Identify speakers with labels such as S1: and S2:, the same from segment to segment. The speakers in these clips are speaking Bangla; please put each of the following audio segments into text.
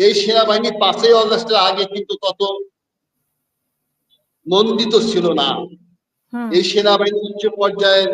S1: এই সেনাবাহিনী পাঁচই অগস্টের আগে কিন্তু তত নন্দিত ছিল না। এই সেনাবাহিনী উচ্চ পর্যায়ের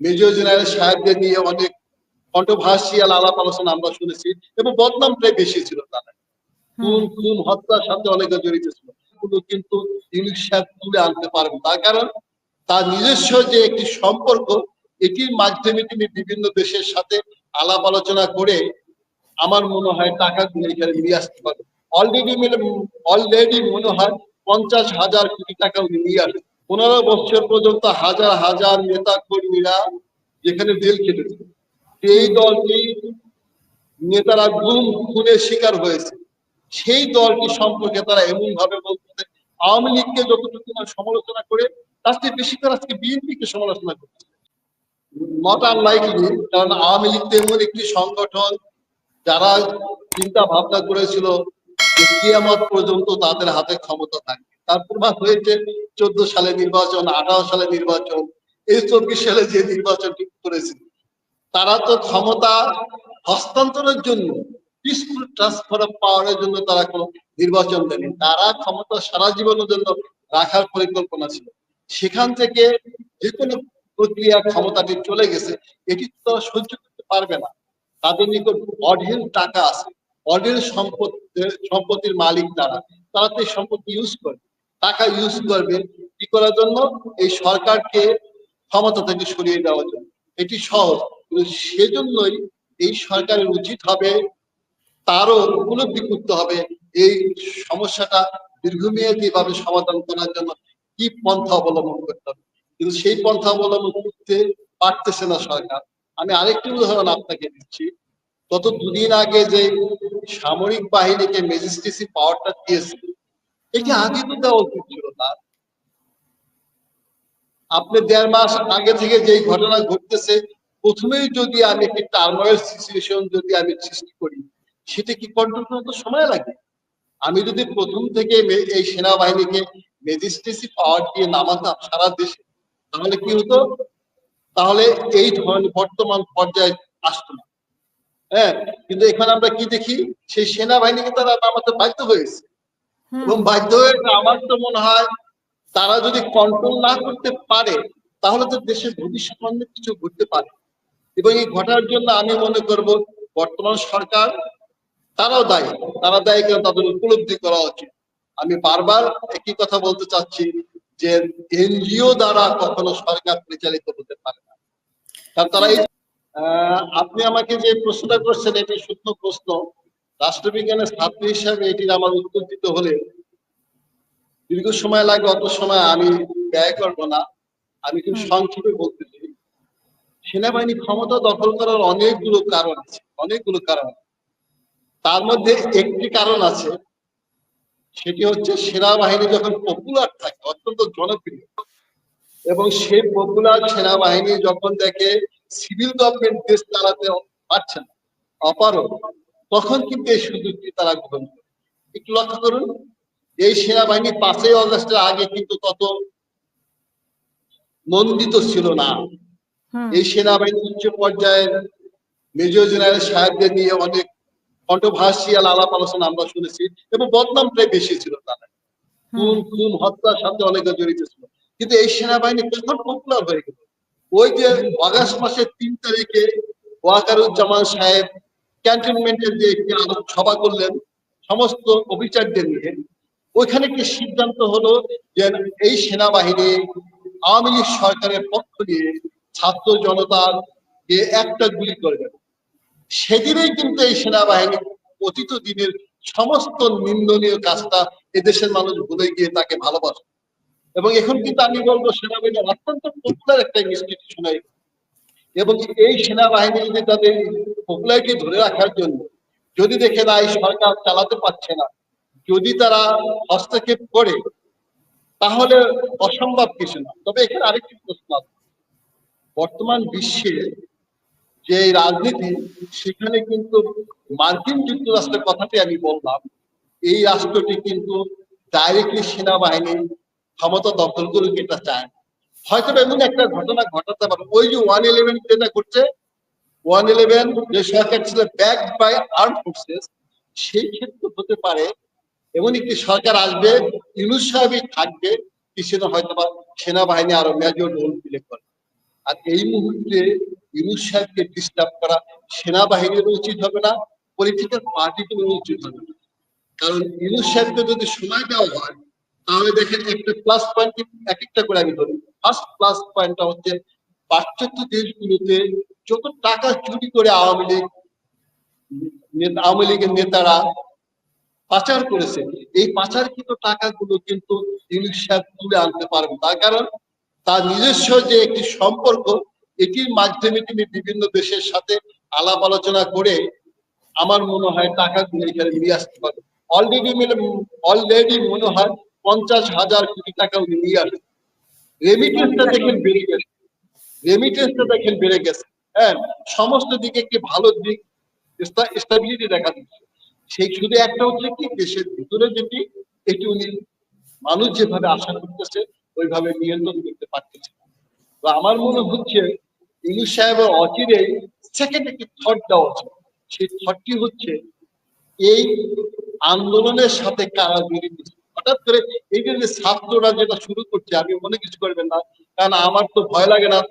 S1: মেজর জেনারেল সাহেবদের নিয়ে অনেক কন্ট্রোভার্সিয়াল আলাপ আলোচনা আমরা শুনেছি এবং বদনামটাই বেশি ছিল তারা খুন খুন হত্যার সাথে অনেকে জড়িত ছিল। কিন্তু ইংলিশ সাহেব তুলে আনতে পারবেন তার কারণ তার নিজস্ব যে একটি সম্পর্ক এটির মাধ্যমে তিনি বিভিন্ন দেশের সাথে আলাপ আলোচনা করে আমার মনে হয় টাকাগুলো এখানে নিয়ে আসতে পারবে। অলরেডি অলরেডি মনে হয় পঞ্চাশ হাজার কোটি টাকা উনি নিয়ে আসবে। পনেরো বছর পর্যন্ত হাজার হাজার নেতা কর্মীরা যেখানে জেল খেটেছে। এই দলটি নেতারা গুম খুনের শিকার হয়েছে। সেই দলটি সম্পর্কে তারা এমন ভাবে বলতে আওয়ামী লীগকে যতটুকু সমালোচনা করে, তার চেয়ে বেশি তারা আজকে বিএনপিকে সমালোচনা করছে। নট আনলাইকলি কারণ আওয়ামী লীগ এমন একটি সংগঠন যারা চিন্তা ভাবনা করেছিল যে কিয়ামত পর্যন্ত তাদের হাতে ক্ষমতা থাকবে। তার প্রমাণ হয়েছে চোদ্দ সালে নির্বাচন, আঠারো সালে নির্বাচন, এই চব্বিশ সালে যে নির্বাচন ঠিক করেছিল। তারা তো ক্ষমতা হস্তান্তরের জন্য পিসফুল ট্রান্সফার পাওয়ারের জন্য তারা কোনো নির্বাচন দেয়নি। তারা ক্ষমতা সারা জীবনের জন্য রাখার পরিকল্পনা ছিল। সেখান থেকে যে কোনো প্রক্রিয়া ক্ষমতাটি চলে গেছে, এটি তো সহ্য করতে পারবে না। তাদের নিকট অঢেল টাকা আছে, অঢেল সম্পদ সম্পত্তির মালিক তারা। তারা তো এই সম্পত্তি ইউজ করবে টাকা ইউজ করবে কি করার জন্য? এই সরকারকে ক্ষমতা থেকে সরিয়ে দেওয়ার জন্য। এটি সহজ, কিন্তু সেজন্যই এই সরকারের উচিত হবে, তারও উপলব্ধি করতে হবে এই সমস্যাটা দীর্ঘমেয়াদী ভাবে সমাধান করার জন্য কি পন্থা অবলম্বন করতে হবে। কিন্তু সেই পন্থা অবলম্বন করতে পারতেছে না সরকার। আমি আরেকটি উদাহরণ আপনাকে দিচ্ছি। গত দুদিন আগে যে সামরিক বাহিনীকে ম্যাজিস্ট্রেসি পাওয়ারটা দিয়েছে, এটি আগে তো দেওয়া উচিত ছিল না। আপনি দেড় মাস আগে থেকে যে ঘটনা ঘটতেছে, প্রথমেই যদি আমি একটি টার্মোয়েল সিচুয়েশন যদি আমি সৃষ্টি করি, সেটা কি কন্ট্রোল করতে সময় লাগে? আমি যদি প্রথম থেকে এই সেনাবাহিনীকে ম্যাজিস্ট্রেসি পাওয়ার দিয়ে নামাতাম সারা দেশে, তাহলে কি হতো? তাহলে এই ধরনের বর্তমান পর্যায়ে আসতো না। হ্যাঁ কিন্তু এখানে আমরা কি দেখি? সেই সেনাবাহিনীকে তারা নামাতে বাধ্য হয়েছে। এবং বাধ্য হয়ে আমার তো মনে হয় তারা যদি কন্ট্রোল না করতে পারে তাহলে তো দেশের ভবিষ্যৎ অনেক কিছু ঘটতে পারে। এবং এই ঘটার জন্য আমি মনে করব বর্তমান সরকার তারাও দায়ী। তারা দায়ী কেন তাদের উপলব্ধি করা উচিত। আমি বারবার একই কথা বলতে চাচ্ছি যে এনজিও দ্বারা কখনো সরকার পরিচালিত হতে পারে না। কারণ তারা এই আপনি আমাকে যে প্রশ্নটা করছেন এটি সত্য প্রশ্ন। রাষ্ট্রবিজ্ঞানের ছাত্র হিসাবে এটির আমার উত্তর দিতে হলে দীর্ঘ সময় লাগে অত সময় আমি ব্যয় করব না। আমি খুব
S2: হুম।
S1: সংক্ষেপে বলতে চাই। সেনাবাহিনী ক্ষমতা দখল করার অনেকগুলো কারণ আছে অনেকগুলো কারণ। তার মধ্যে একটি কারণ আছে সেটি হচ্ছে সেনাবাহিনী যখন পপুলার থাকে অত্যন্ত জনপ্রিয় এবং সেই পপুলার সেনাবাহিনী যখন দেখে সিভিল গভর্নমেন্ট দেশ চালাতে পারছে না অপারক তখন কিন্তু এই সুযোগটি তারা গ্রহণ করে। একটু লক্ষ্য করুন এই সেনাবাহিনী পাঁচই অগস্টের আগে কিন্তু তত নন্দিত ছিল না। এই সেনাবাহিনী উচ্চ পর্যায়ের মেজর জেনারেল সাহেবদের নিয়ে অনেক কন্ট্রোভার্সিয়াল আলাপ আলোচনা আমরা শুনেছি এবং বদনামটাই বেশি ছিল তারা খুন খুন হত্যার সাথে অনেকে জড়িত ছিল। কিন্তু এই সেনাবাহিনী কখন পপুলার হয়ে গেল ওই যে আগস্ট মাসের তিন তারিখে ওয়াকারুজ্জামান সাহেব ক্যান্টনমেন্টের যে একটি সভা করলেন সমস্ত অফিসারদের নিয়ে ওইখানে কি সিদ্ধান্ত হলো যে এই সেনাবাহিনী আওয়ামী লীগ সরকারের পক্ষ নিয়ে ছাত্র জনতার যে একটা গুলি করবে সেদিনেই কিন্তু এই সেনাবাহিনী অতীত দিনের সমস্ত নিন্দনীয় কাজটা এদেশের মানুষ ভুলে গিয়ে তাকে ভালোবাসে। এবং এখন কিন্তু আমি বলব সেনাবাহিনী অত্যন্ত পপুলার একটা ইনস্টিটিউশন এবং এই সেনাবাহিনী যদি তাদের পপুলারিটি ধরে রাখার জন্য, যদি দেখে না এই সরকার চালাতে পারছে না, যদি তারা হস্তক্ষেপ করে, তাহলে অসম্ভব কিছু না। তবে এখানে আরেকটি প্রশ্ন বর্তমান বিশ্বে যে এই রাজনীতি, সেখানে কিন্তু মার্কিন যুক্তরাষ্ট্রের কথাটি আমি বললাম, এই রাষ্ট্রটি কিন্তু ডাইরেক্টলি সেনাবাহিনী, ক্ষমতা দখল করুক এটা চায়। হয়তো এমন একটা ঘটনা ঘটাতে পারে। ওই যে ওয়ান ইলেভেন যেটা করছে ওয়ান ইলেভেন যে সরকার ছিল ব্যাক বাই আর্ম ফোর্সেস সেই ক্ষেত্রে হতে পারে এমন একটি সরকার আসবে, ইউনুস সাহেবই থাকবে সেটা হয়তো বা সেনাবাহিনী আরও মেজর রোল প্লে করে আর এই মুহূর্তে ইউনুস সাহেবকে ডিস্টার্ব করা সেনাবাহিনীর উচিত হবে না পলিটিক্যাল পার্টিগুলোর উচিত হবে না। কারণ ইউনুস সাহেবকে যদি সময় দেওয়া হয়, তাহলে দেখেন একটা প্লাস পয়েন্ট এক একটা করে আমি ধরি। ফার্স্ট প্লাস পয়েন্টটা হচ্ছে পাশ্চাত্য দেশগুলোতে যত টাকা চুরি করে আওয়ামী লীগ আওয়ামী লীগের নেতারা পাচার করেছে, এই পাচারকৃত টাকাগুলো কিন্তু ইউনুস সাহেব তুলে আনতে পারবে তার কারণ তার নিজস্ব যে একটি সম্পর্ক, এটির মাধ্যমে তিনি বিভিন্ন দেশের সাথে আলাপ আলোচনা করে আমার মনে হয় টাকা টাকাগুলো এখানে নিয়ে আসতে পারবে অলরেডি অলরেডি মনে হয় পঞ্চাশ হাজার কোটি টাকা উনি নিয়ে আসবে রেমিটেন্সটা দেখেন বেড়ে গেছে। রেমিটেন্সটা দেখেন বেড়ে গেছে। হ্যাঁ সমস্ত দিকে একটি ভালো দিক স্টেবিলিটি দেখা দিচ্ছে। সেই শুধু একটা হচ্ছে কি, দেশের ভিতরে যেটি, এটি উনি মানুষ যেভাবে আশা করতেছে ওইভাবে নিয়ন্ত্রণ করতে পারতেছে। তো আমার মনে হচ্ছে ইংলিশ সাহেবের অচিরে সেকেন্ড একটি থট দেওয়া উচিত সেই থটটি হচ্ছে এই আন্দোলনের সাথে কারা জড়িত হঠাৎ করে এই যে যে ছাত্ররা যেটা শুরু করছে আমি মনে কিছু করবেন না কারণ আমার তো ভয় লাগে না অল।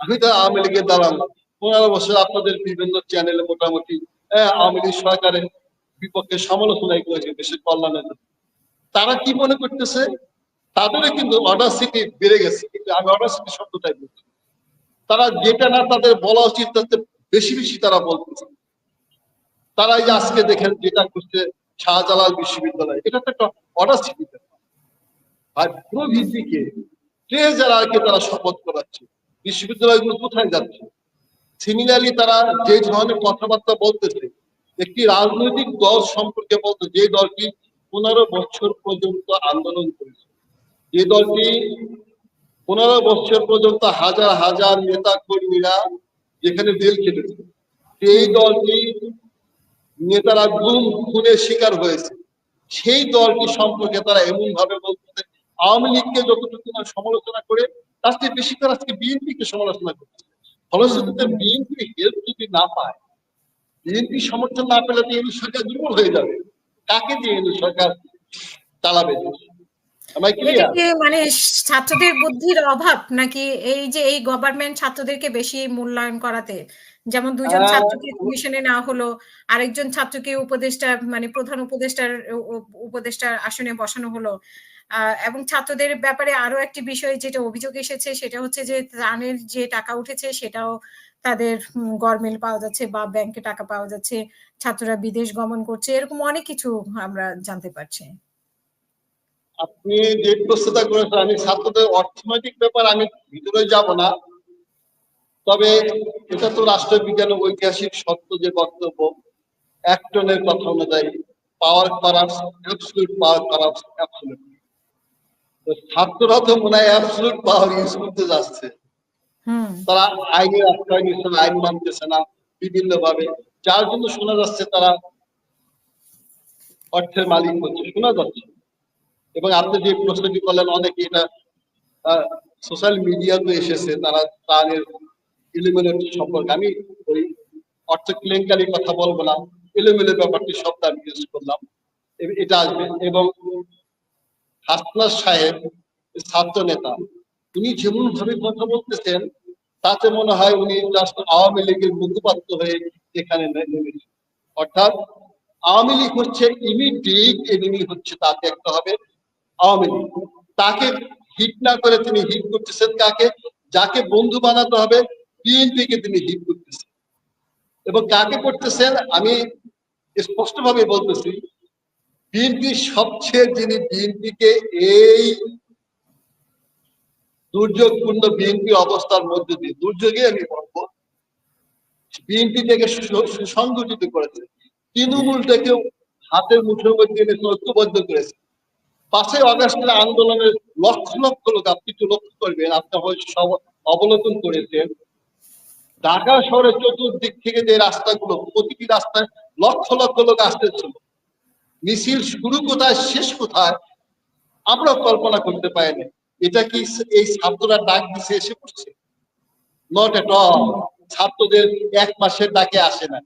S1: আমি তো আওয়ামী লীগের দালাল পনেরো বছর আপনাদের বিভিন্ন চ্যানেলে মোটামুটি আহ, আওয়ামী লীগ সরকারের বিপক্ষে সমালোচনাই করেছে দেশের কল্যাণের জন্য। তারা কি মনে করতেছে? তাদেরও কিন্তু অর্ডার সিটি বেড়ে গেছে। কিন্তু আমি অর্ডার সিটি শব্দটাই বলছি। তারা যেটা না তাদের বলা উচিত চেয়ে বেশি বেশি তারা বলতেছে। তারা এই আজকে দেখেন যেটা করছে শাহজালাল বিশ্ববিদ্যালয়, এটা তো একটা অর্ডার সিটি আর প্রভৃতিকে, ট্রেজারারকে তারা শপথ করাচ্ছে। বিশ্ববিদ্যালয়গুলো কোথায় যাচ্ছে? সিমিলারলি তারা যে ধরনের কথাবার্তা বলতেছে একটি রাজনৈতিক দল সম্পর্কে বলতো, যে দলটি পনেরো বছর পর্যন্ত আন্দোলন করেছে। যে দলটি পনেরো বছর পর্যন্ত হাজার হাজার নেতা কর্মীরা যেখানে জেল খেটেছে, সেই দলটি নেতারা গুম, খুনের শিকার হয়েছে। সেই দলটি সম্পর্কে তারা এমন ভাবে বলতেছে আওয়ামী লীগকে যতটুকু না সমালোচনা করে, তার চেয়ে বেশি করে আজকে বিএনপিকে সমালোচনা করছে। ফলশ্রুতিতে বিএনপি হেল্প যদি না পায় বিএনপি সমর্থন না পেলে তো এই সরকার দুর্বল হয়ে যাবে। কাকে দিয়ে এই সরকার চালাবে?
S2: মানে ছাত্রদের বুদ্ধির অভাব নাকি এই যে এই গভর্নমেন্ট ছাত্রদেরকে বেশি মূল্যায়ন করাতে? যেমন দুজন ছাত্রকে কমিশনে না হলো আরেকজন ছাত্রকে উপদেষ্টা মানে প্রধান উপদেষ্টার উপদেষ্টার আসনে বসানো হলো। আহ, এবং ছাত্রদের ব্যাপারে আরও একটি বিষয় যেটা অভিযোগ এসেছে সেটা হচ্ছে যে ত্রাণের যে টাকা উঠেছে সেটাও তাদের গভর্নমেন্ট পাওয়া যাচ্ছে বা ব্যাংকে টাকা পাওয়া যাচ্ছে, ছাত্ররা বিদেশ গমন করছে, এরকম অনেক কিছু আমরা জানতে পারছি।
S1: আপনি যে প্রশ্নটা করেছেন, আমি ছাত্রদের অর্থনৈতিক ব্যাপার আমি ভিতরে যাব না। তবে এটা তো রাষ্ট্রবিজ্ঞানের ঐতিহাসিক সত্য যে বক্তব্য একটনের কথা অনুযায়ী পাওয়ার করাপস অ্যাবসলিউট পাওয়ার করাপস অ্যাবসলিউট ছাত্ররা তো মনে হয় অ্যাবসলিউট পাওয়ার ইউজ করতে যাচ্ছে। তারা আইনের আশ্রয় নিচ্ছে না আইন মানতেছে না বিভিন্ন ভাবে যার জন্য শোনা যাচ্ছে তারা অর্থের মালিক হচ্ছে, শোনা যাচ্ছে। এবং আপনি যে প্রশ্নটি করলেন অনেকে এটা সোশ্যাল মিডিয়াতে এসেছে, তারা তাদের এলিমেন্ট সম্পর্কে। আমি ওই অর্থ কেলেঙ্কারির কথা বলব না এলিমেন্টের ব্যাপারটি শব্দ আমি ইউজ করলাম। এটা আসবে। এবং হাসনার সাহেব, ছাত্র নেতা উনি যেমন ভাবে কথা বলতেছেন, তাতে মনে হয় উনি জাস্ট আওয়ামী লীগের মুখপাত্র হয়ে এখানে অর্থাৎ আওয়ামী লীগ হচ্ছে ইমিডিয়েট এনিমি হচ্ছে তা দেখতে হবে আওয়ামী লীগ। তাকে হিট না করে তিনি হিট করতেছেন কাকে? যাকে বন্ধু বানাতে হবে বিএনপি কে তিনি হিট করতেছেন। এবং কাকে করতেছেন? আমি স্পষ্টভাবে বলতেছি বিএনপি সবচেয়ে যিনি বিএনপিকে এই দুর্যোগপূর্ণ বিএনপি অবস্থার মধ্যে দিয়ে দুর্যোগে আমি বলব, বিএনপি থেকে সুসংগঠিত করেছে। তৃণমূলটাকেও হাতের মুঠোর মধ্যে এনে ঐক্যবদ্ধ করেছে। পাঁচই অগস্টের আন্দোলনের লক্ষ লক্ষ লোক, আপনি একটু লক্ষ্য করবেন আপনি সব অবলোকন করেছেন। ঢাকা শহরের চতুর্দিক থেকে যে রাস্তাগুলো, প্রতিটি রাস্তায় লক্ষ লক্ষ লোক আসতেছিল। মিছিল শুরু কোথায়, শেষ কোথায়, আমরা কল্পনা করতে পারিনি। এটা কি এই ছাত্ররা ডাক দিছে এসে পড়ছে? নট এট অল ছাত্রদের এক মাসের ডাকে আসে না।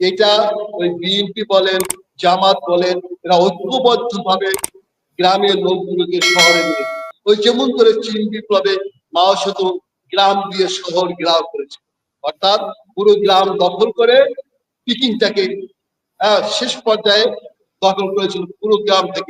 S1: এটা ওই বিএনপি বলেন জামাত বলেন এরা ঐক্যবদ্ধ ভাবে গ্রামের লোকগুলোকে শহরে নিয়ে ওই যেমন করে চীন বিপ্লবে মাও শুধু গ্রাম দিয়ে শহর গ্রাম করেছে। অর্থাৎ পুরো গ্রাম দখল করে পিকিংটাকে আহ, শেষ পর্যায়ে দখল করেছিল পুরো গ্রাম থেকে।